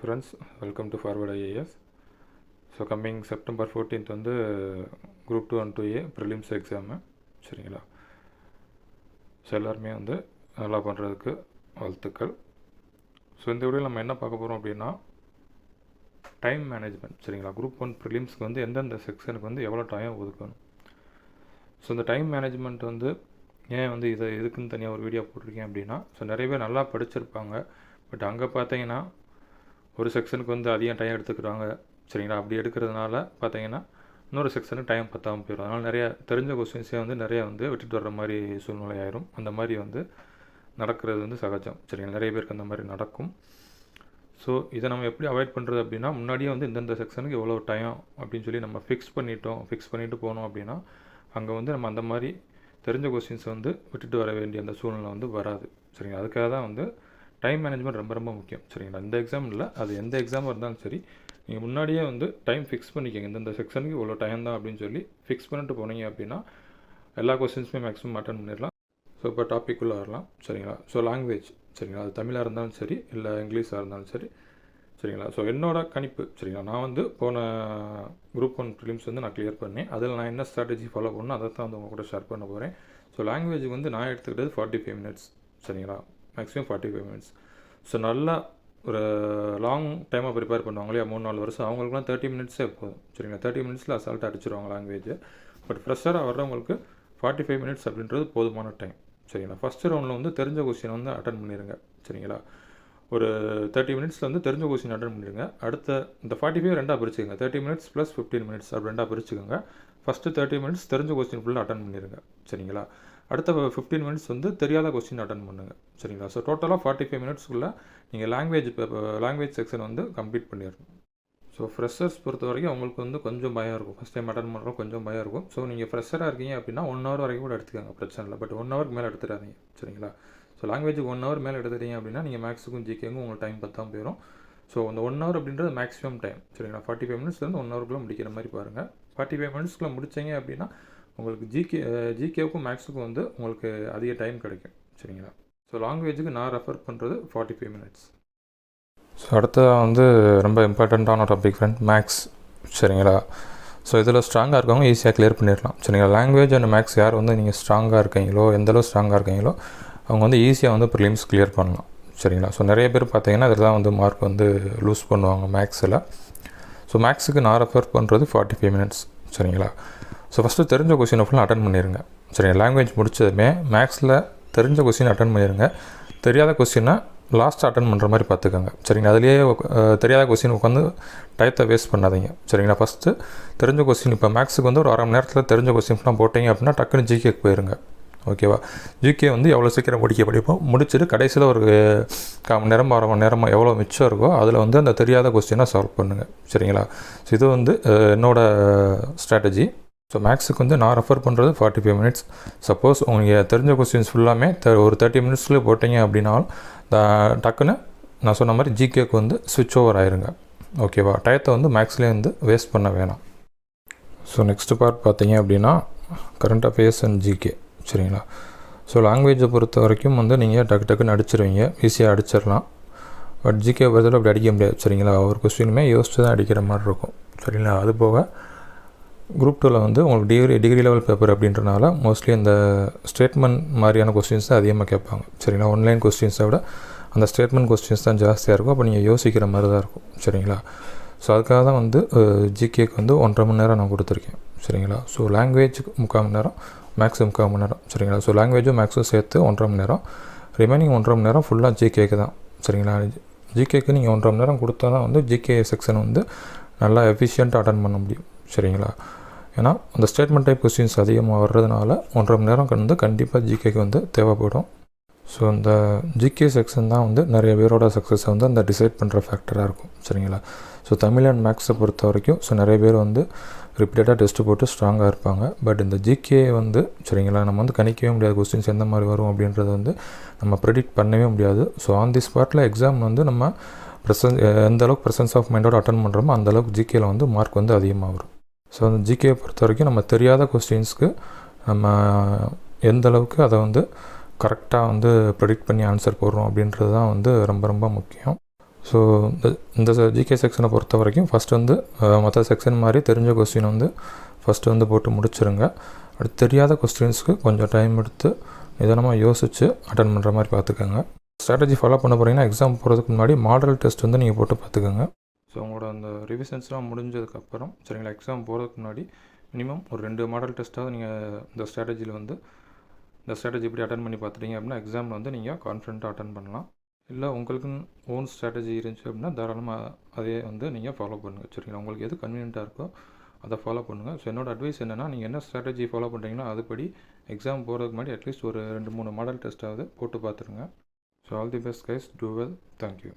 Friends welcome to forward IAS so coming September fourteenth வந்து group two and two A prelims exam சரிங்களா? So எல்லாருமே வந்து நல்லா பண்ணுறதுக்கு வாழ்த்துக்கள். ஸோ இந்த வீடியோவில் நம்ம என்ன பார்க்க போகிறோம் அப்படின்னா டைம் மேனேஜ்மெண்ட் சரிங்களா? குரூப் ஒன் ப்ரிலிம்ஸ்க்கு வந்து எந்தெந்த செக்ஷனுக்கு வந்து எவ்வளோ டைம் ஒதுக்கணும்? ஸோ இந்த டைம் மேனேஜ்மெண்ட் வந்து ஏன் வந்து இதை எதுக்குன்னு தனியாக ஒரு வீடியோ போட்டிருக்கேன் அப்படின்னா ஸோ நிறைய பேர் நல்லா படிச்சிருப்பாங்க. பட் அங்கே பார்த்தீங்கன்னா ஒரு செக்ஷனுக்கு வந்து அதிகம் டைம் எடுத்துக்கிறாங்க. சரிங்களா? அப்படி எடுக்கிறதுனால பார்த்தீங்கன்னா இன்னொரு செக்ஷனுக்கு டைம் பத்தாமல் போயிடும் அதனால் நிறையா தெரிஞ்ச கொஸ்டின்ஸே வந்து நிறைய வந்து விட்டுட்டு வர்ற மாதிரி சூழ்நிலை ஆயிரும். அந்த மாதிரி வந்து நடக்கிறது வந்து சகஜம். சரிங்களா? நிறைய பேருக்கு அந்த மாதிரி நடக்கும். ஸோ இதை நம்ம எப்படி அவாய்ட் பண்ணுறது அப்படின்னா முன்னாடியே வந்து இந்தந்த செக்ஷனுக்கு எவ்வளோ டைம் அப்படின்னு சொல்லி நம்ம ஃபிக்ஸ் பண்ணிட்டோம் ஃபிக்ஸ் பண்ணிவிட்டு போனோம் அப்படின்னா அங்கே வந்து நம்ம அந்த மாதிரி தெரிஞ்ச கொஸ்டின்ஸ் வந்து விட்டுட்டு வர வேண்டிய அந்த சூழ்நிலை வந்து வராது. சரிங்களா? அதுக்காக தான் வந்து டைம் மேனேஜ்மெண்ட் ரொம்ப ரொம்ப முக்கியம். சரிங்களா? இந்த எக்ஸாம் இல்லை அது எந்த எக்ஸாமாக இருந்தாலும் சரி நீங்கள் முன்னாடியே வந்து டைம் ஃபிக்ஸ் பண்ணிக்கோங்க. இந்தந்த செக்ஷனுக்கு இவ்வளோ டைம் தான் அப்படின்னு சொல்லி ஃபிக்ஸ் பண்ணிட்டு போனீங்க அப்படின்னா எல்லா கொஸ்டின்ஸுமே மேக்ஸிமம் அட்டன் பண்ணிடலாம். ஸோ இப்போ டாப்பிக்குள்ளே வரலாம். சரிங்களா? ஸோ லாங்குவேஜ் சரிங்களா? அது தமிழாக இருந்தாலும் சரி இல்லை இங்கிலீஷாக இருந்தாலும் சரி. சரிங்களா? ஸோ என்னோட கணிப்பு. சரிங்களா? நான் வந்து போன குரூப் ஒன் ஃபிலிம்ஸ் வந்து நான் கிளியர் பண்ணேன். அதில் நான் என்ன ஸ்ட்ராட்டஜி ஃபாலோ பண்ணணும் அதை தான் வந்து உங்கள் கூட ஷேர் பண்ண போகிறேன் ஸோ லாங்குவேஜுக்கு வந்து நான் எடுத்துக்கிட்டது ஃபார்ட்டி ஃபைவ் மினிட்ஸ் சரிங்களா? Maximum forty five minutes so நல்லா ஒரு லாங் டைமாக ப்ரிப்பேர் பண்ணுவாங்க இல்லையா? மூணு நாலு வருஷம். அவங்களுக்குலாம் தேர்ட்டி மினிட்ஸே போதும். சரிங்களா? தேர்ட்டி மினிட்ஸில் அசால்ட்டாக அடிச்சிருவாங்க லாங்குவேஜ் பட் ஃப்ரெஷ்ஷராக வர்றவங்களுக்கு ஃபார்ட்டி ஃபைவ் மினிட்ஸ் அப்படின்றது போதுமான டைம் சரிங்களா? ஃபஸ்ட்டு ரவுண்டில் வந்து தெரிஞ்ச கொஸ்டின் வந்து அட்டன் பண்ணிடுங்க சரிங்களா? ஒரு தேர்ட்டி மினிட்ஸில் வந்து தெரிஞ்ச கொஸ்டின் அட்டன் பண்ணிடுங்க அடுத்த இந்த ஃபார்ட்டி ஃபைவ் ரெண்டாக பிரிச்சுக்கோங்க. Thirty minutes plus fifteen minutes அப்படி ரெண்டாக பிரிச்சுக்கோங்க. ஃபஸ்ட்டு தேர்ட்டி மினிட்ஸ் தெரிஞ்ச கொஸ்டின் ஃபுல்லாக அட்டன் பண்ணிடுங்க சரிங்களா? அடுத்த ஃபிஃப்டீன் மினிட்ஸ் வந்து தெரியாத கொஸ்டின் அட்டன் பண்ணுங்க. சரிங்களா? ஸோ டோட்டலாக ஃபார்ட்டி ஃபைவ் மினிட்ஸ்க்குள்ளே நீங்கள் லாங்குவேஜ் லாங்குவேஜ் செக்ஷன் வந்து கம்ப்ளீட் பண்ணிடணும். ஸோ ஃப்ரெஷர்ஸ் பொறுத்த வரைக்கும் அவங்களுக்கு வந்து கொஞ்சம் பயம் இருக்கும். ஃபஸ்ட் டைம் அட்டன் பண்ணுறோம் கொஞ்சம் பயம் இருக்கும். ஸோ நீங்கள் ஃப்ரெஷராக இருக்கீங்க அப்படின்னா ஒன் ஹவர் வரைக்கும் கூட எடுத்துக்கோங்க. பிரச்சனை இல்லை. பட் ஒன் ஹவருக்கு மேலே எடுத்துடாதீங்க. சரிங்களா? ஸோ லாங்குவேஜுக்கு ஒன் ஹவர் மேலே எடுத்துட்டீங்க அப்படின்னா நீங்கள் மேக்ஸுக்கும் ஜிகேக்கும் உங்களுக்கு டைம் பத்தாமல் போயிடும் ஸோ அந்த ஒன் ஹவர் அப்படின்றது மேக்ஸிமம் டைம் சரிங்களா? ஃபார்ட்டி ஃபைவ் மினிட்ஸ்லேருந்து ஒன் ஹவருக்குள்ளே முடிக்கிற மாதிரி பாருங்கள் ஃபார்ட்டி ஃபைவ் மினிட்ஸ்க்குள்ளே முடிச்சிங்க அப்படின்னா உங்களுக்கு ஜிகே ஜிகேவுக்கும் மேக்ஸுக்கும் வந்து உங்களுக்கு அதிக டைம் கிடைக்கும் சரிங்களா? ஸோ லாங்குவேஜுக்கு நான் ரெஃபர் பண்ணுறது ஃபார்ட்டி ஃபைவ் மினிட்ஸ் ஸோ அடுத்ததாக வந்து ரொம்ப இம்பார்ட்டண்ட்டான டாபிக் ஃப்ரெண்ட் மேக்ஸ் சரிங்களா? ஸோ இதில் ஸ்ட்ராங்காக இருக்கவங்க ஈஸியாக கிளியர் பண்ணிடலாம் சரிங்களா? லாங்குவேஜ் அண்ட் மேக்ஸ் யார் வந்து நீங்கள் ஸ்ட்ராங்காக இருக்கீங்களோ எந்தளவு ஸ்ட்ராங்காக இருக்கீங்களோ அவங்க வந்து ஈஸியாக வந்து ப்ரிலிம்ஸ் கிளியர் பண்ணலாம் சரிங்களா? ஸோ நிறைய பேர் பார்த்தீங்கன்னா இதில் தான் வந்து மார்க் வந்து லூஸ் பண்ணுவாங்க மேக்ஸில் ஸோ மேக்ஸுக்கு நான் ரெஃபர் பண்ணுறது ஃபார்ட்டி ஃபைவ் மினிட்ஸ் சரிங்களா? ஸோ ஃபஸ்ட்டு தெரிஞ்ச கொஷினை ஃபுல்லாக அட்டன் பண்ணிடுங்க சரிங்க லாங்குவேஜ் முடிச்சதுமே மேக்ஸில் தெரிஞ்ச கொஸ்டின் அட்டன் பண்ணிடுங்க தெரியாத கொஸ்டினை லாஸ்ட் அட்டன் பண்ணுற மாதிரி பார்த்துக்கோங்க சரிங்களா? அதுலேயே தெரியாத கொஸ்டின் உட்காந்து டயத்தை வேஸ்ட் பண்ணாதீங்க. சரிங்களா? ஃபஸ்ட்டு தெரிஞ்ச கொஸ்டின் இப்போ மேக்ஸுக்கு வந்து ஒரு அரை மணி நேரத்தில் தெரிஞ்ச கொஸ்டின்ஸ்லாம் போட்டிங்க அப்படின்னா டக்குன்னு ஜிகேக்கு போயிருங்க. ஓகேவா ஜிகே வந்து எவ்வளோ சீக்கிரம் முடிக்க படிப்போம் முடிச்சுட்டு கடைசியில் ஒரு கால் மணி நேரம் அரை மணி நேரமாக எவ்வளோ மிச்சம் இருக்கோ அதில் வந்து அந்த தெரியாத கொஸ்டினை சால்வ் பண்ணுங்கள் சரிங்களா? ஸோ இது வந்து என்னோடய ஸ்ட்ராட்டஜி ஸோ மேக்ஸுக்கு வந்து நான் ரெஃபர் பண்ணுறது ஃபார்ட்டி ஃபைவ் மினிட்ஸ் சப்போஸ் உங்களுக்கு தெரிஞ்ச கொஸ்டின்ஸ் ஃபுல்லாமே ஒரு தேர்ட்டி மினிட்ஸ்லேயே போட்டிங்க அப்படின்னாலும் டக்குன்னு நான் சொன்ன மாதிரி ஜிகேக்கு வந்து சுவிட்ச் ஓவர் ஆயிருங்க. ஓகேவா டயத்தை வந்து மேக்ஸ்லேயே வந்து வேஸ்ட் பண்ண வேணாம். ஸோ நெக்ஸ்ட் பார்ட் பார்த்தீங்க அப்படின்னா கரண்ட் அஃபேர்ஸ் அண்ட் ஜிகே சரிங்களா? ஸோ லாங்குவேஜை பொறுத்த வரைக்கும் வந்து நீங்கள் டக்கு டக்குன்னு அடிச்சிருவீங்க. ஈஸியாக அடிச்சிடலாம். பட் ஜிகே பொறுத்தவரை அப்படி அடிக்க முடியாது சரிங்களா? ஒரு கொஸ்டினுமே யோசிச்சு தான் அடிக்கிற மாதிரி இருக்கும் சரிங்களா? அது போக குரூப் டூவில் வந்து உங்களுக்கு டிகிரி டிகிரி லெவல் பேப்பர் அப்படின்றனால மோஸ்ட்லி இந்த ஸ்டேட்மெண்ட் மாதிரியான கொஸ்டின்ஸ் தான் அதிகமாக கேட்பாங்க. சரிங்களா? ஆன்லைன் கொஸ்டின்ஸை விட அந்த ஸ்டேட்மெண்ட் கொஸ்டின்ஸ் தான் ஜாஸ்தியாக இருக்கும். அப்போ நீங்கள் யோசிக்கிற மாதிரி தான் இருக்கும். சரிங்களா? ஸோ அதுக்காக தான் வந்து ஜிகேக்கு வந்து ஒன்றரை மணி நேரம் நான் கொடுத்துருக்கேன். சரிங்களா? ஸோ லாங்குவேஜுக்கு முக்கால் மணி நேரம் மேக்ஸும் முக்கால் மணி நேரம். சரிங்களா? ஸோ லாங்குவேஜும் மேக்ஸும் சேர்த்து ஒன்றரை மணி நேரம். ரிமைனிங் ஒன்றரை மணி நேரம் ஃபுல்லாக ஜிகேக்கு தான். சரிங்களா? ஜிகேக்கு நீங்கள் ஒன்றரை மணி நேரம் கொடுத்தா தான் வந்து ஜிகே செக்ஷன் வந்து நல்லா எஃபிஷியண்ட்டாக அட்டன் பண்ண முடியும். சரிங்களா? ஏன்னா அந்த ஸ்டேட்மெண்ட் டைப் கொஸ்டின்ஸ் அதிகமாக வர்றதுனால ஒன்றரை மணி நேரம் வந்து கண்டிப்பாக ஜிகேக்கு வந்து தேவைப்படும். ஸோ இந்த ஜிகே செக்ஷன் தான் வந்து நிறைய பேரோட சக்ஸஸை வந்து அந்த டிசைட் பண்ணுற ஃபேக்டராக இருக்கும். சரிங்களா? ஸோ தமிழ் அண்ட் மேக்ஸை பொறுத்த வரைக்கும் ஸோ நிறைய பேர் வந்து ரிப்பீட்டடாக டெஸ்ட்டு போட்டு ஸ்ட்ராங்காக இருப்பாங்க. பட் இந்த ஜிகே வந்து சரிங்களா நம்ம வந்து கணிக்கவே முடியாது கொஸ்டின்ஸ் எந்த மாதிரி வரும் அப்படின்றத வந்து நம்ம ப்ரெடிக்ட் பண்ணவே முடியாது. ஸோ ஆன் தி ஸ்பாட்டில் எக்ஸாம் வந்து நம்ம ப்ரெசன்ஸ் எந்த அளவுக்கு ப்ரெசன்ஸ் ஆஃப் மைண்டோட அட்டன் பண்ணுறோமோ அந்தளவுக்கு ஜிகேயில் வந்து மார்க் வந்து அதிகமாக வரும். ஸோ அந்த ஜிகே பொறுத்த வரைக்கும் நம்ம தெரியாத கொஸ்டின்ஸ்க்கு நம்ம எந்த அளவுக்கு அதை வந்து கரெக்டாக வந்து ப்ரெடிக்ட் பண்ணி ஆன்சர் போடுறோம் அப்படின்றது தான் வந்து ரொம்ப ரொம்ப முக்கியம். ஸோ இந்த இந்த ஜிகே செக்ஷனை பொறுத்த வரைக்கும் ஃபஸ்ட் வந்து மற்ற செக்ஷன் மாதிரி தெரிஞ்ச கொஸ்டின் வந்து ஃபஸ்ட்டு வந்து போட்டு முடிச்சிருங்க. அடுத்து தெரியாத கொஸ்டின்ஸ்க்கு கொஞ்சம் டைம் எடுத்து நிதானமாக யோசித்து அட்டன் பண்ணுற மாதிரி பார்த்துக்கோங்க. ஸ்ட்ராட்டஜி ஃபாலோ பண்ண போகிறீங்கன்னா எக்ஸாம் போகிறதுக்கு முன்னாடி மாடல் டெஸ்ட் வந்து நீங்கள் போட்டு பார்த்துக்கோங்க. ஸோ உங்களோட அந்த ரிவிஷன்ஸ்லாம் முடிஞ்சதுக்கப்புறம் சரிங்களா எக்ஸாம் போகிறதுக்கு முன்னாடி மினிமம் ஒரு ரெண்டு மாடல் டெஸ்ட்டாக நீங்கள் இந்த ஸ்ட்ராட்டஜியில் வந்து இந்த ஸ்ட்ராட்டஜி இப்படி அட்டன் பண்ணி பார்த்துட்டீங்க அப்படின்னா எக்ஸாமில் வந்து நீங்கள் கான்ஃபிடண்ட்டாக அட்டன் பண்ணலாம். இல்லை உங்களுக்குன்னு ஓன் ஸ்ட்ராட்டஜி இருந்துச்சு அப்படின்னா தாராளமாக அதே வந்து நீங்கள் ஃபாலோ பண்ணுங்கள் சரிங்களா? உங்களுக்கு எது கன்வீனியண்ட்டாக இருக்கோ அதை ஃபாலோ பண்ணுங்கள் ஸோ என்னோட அட்வைஸ் என்னென்னா நீங்கள் என்ன ஸ்ட்ராட்டஜி ஃபாலோ பண்ணுறீங்களோ அதுபடி எக்ஸாம் போகிறதுக்கு முன்னாடி அட்லீஸ்ட் ஒரு ரெண்டு மூணு மாடல் டெஸ்ட்டாவது போட்டு பார்த்துருங்க so all the best guys do well thank you